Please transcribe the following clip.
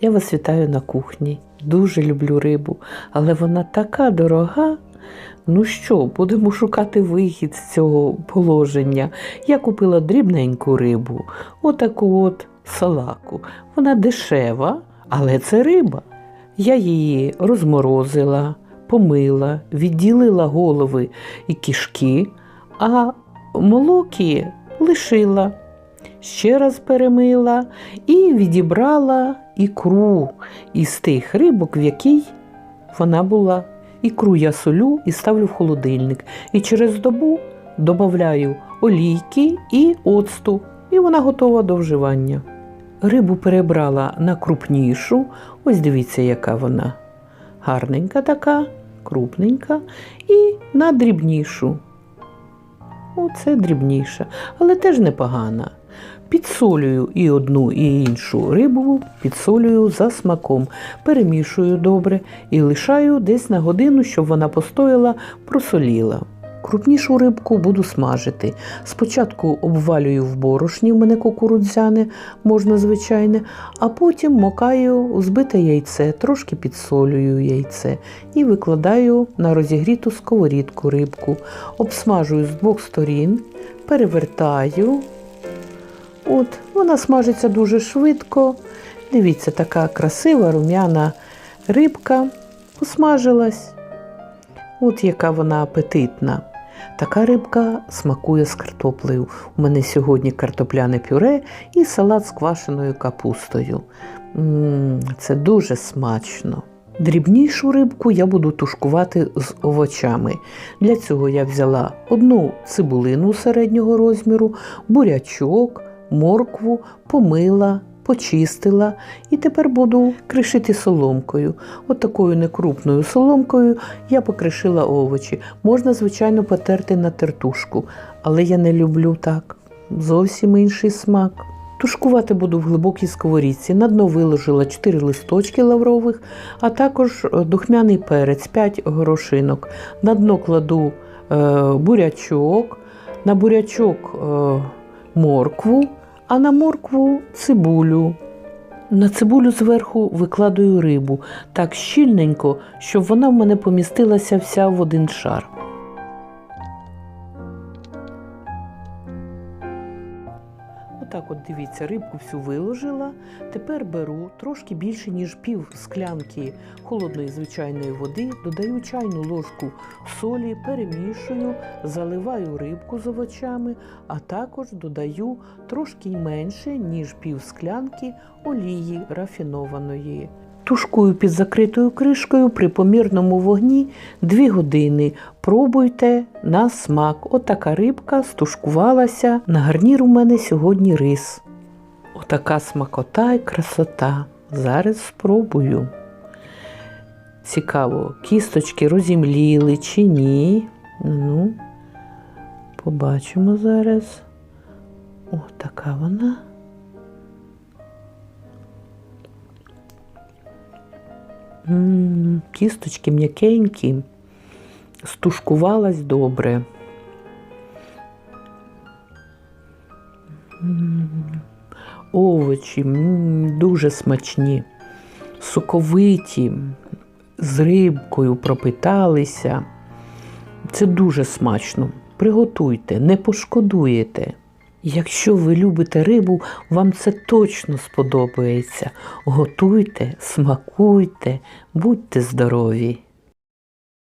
Я вас вітаю на кухні. Дуже люблю рибу, але вона така дорога. Ну що, будемо шукати вихід з цього положення. Я купила дрібненьку рибу, отаку от салаку. Вона дешева, але це риба. Я її розморозила, помила, відділила голови і кішки, а молоки лишила. Ще раз перемила і відібрала ікру із тих рибок, в якій вона була. Ікру я солю і ставлю в холодильник. І через добу додаю олійки і оцту, і вона готова до вживання. Рибу перебрала на крупнішу. Ось дивіться, яка вона. Гарненька така, крупненька, і на дрібнішу. Оце дрібніша, але теж непогана. Підсолюю і одну, і іншу рибу, підсолюю за смаком, перемішую добре і лишаю десь на годину, щоб вона постояла, просоліла. Крупнішу рибку буду смажити. Спочатку обвалюю в борошні, в мене кукурудзяне, можна звичайне, а потім мокаю збите яйце, трошки підсолюю яйце і викладаю на розігріту сковорідку рибку. Обсмажую з двох сторін, перевертаю. От, вона смажиться дуже швидко. Дивіться, така красива рум'яна рибка посмажилась. От яка вона апетитна. Така рибка смакує з картоплею. У мене сьогодні картопляне пюре і салат з квашеною капустою. м це дуже смачно. Дрібнішу рибку я буду тушкувати з овочами. Для цього я взяла одну цибулину середнього розміру, бурячок, моркву, помила, почистила і тепер буду кришити соломкою. От такою некрупною соломкою я покришила овочі. Можна, звичайно, потерти на тертушку, але я не люблю так. Зовсім інший смак. Тушкувати буду в глибокій сковорідці. На дно виложила 4 листочки лаврових, а також е, духмяний перець, 5 горошинок. На дно кладу е, бурячок, на бурячок е, моркву, а на моркву цибулю. На цибулю зверху викладаю рибу так щільненько, щоб вона в мене помістилася вся в один шар. Отак, от дивіться, рибку всю виложила. Тепер беру трошки більше, ніж пів склянки холодної звичайної води, додаю чайну ложку солі, перемішую, заливаю рибку з овочами, а також додаю трошки менше, ніж пів склянки олії рафінованої. Тушкую під закритою кришкою при помірному вогні 2 години. Пробуйте на смак. Отака рибка стушкувалася. На гарнір у мене сьогодні рис. Отака смакота і красота. Зараз спробую. Цікаво, кісточки розімліли чи ні. Ну, побачимо зараз. О, така вона. Кісточки м'якенькі, стушкувалась добре. Овочі дуже смачні, соковиті, з рибкою пропиталися. Це дуже смачно. Приготуйте, не пошкодуєте. Якщо ви любите рибу, вам це точно сподобається. Готуйте, смакуйте, будьте здорові!